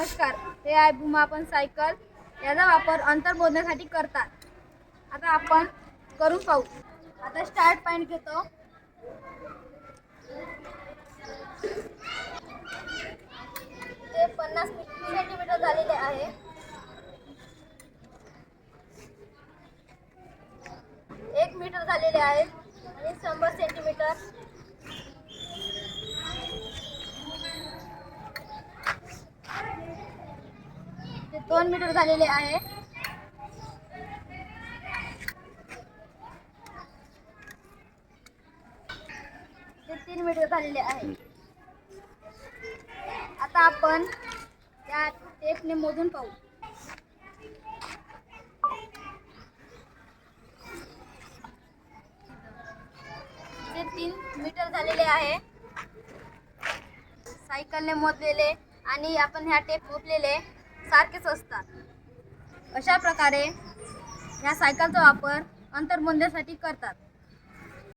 नमस्कार हे आहे भूमापन सायकल याचा वापर अंतर मोजण्यासाठी करतात. आता आपण करून पाहू. आता स्टार्ट पॉईंट घेतो. ते पन्नास सेंटीमीटर झालेले आहे. एक मीटर झालेले आहे आणि शंभर सेंटीमीटर दोन मीटर झालेले आहे. ते तीन मीटर झालेले आहे. आता आपण या टेपने मोजून पाहू. ते तीन मीटर झालेले आहे. सायकलने मोजलेले आणि आपण ह्या टेप मोजलेले सारखेच असतात. अशा प्रकारे ह्या सायकलचा वापर अंतरमंद्यासाठी करतात.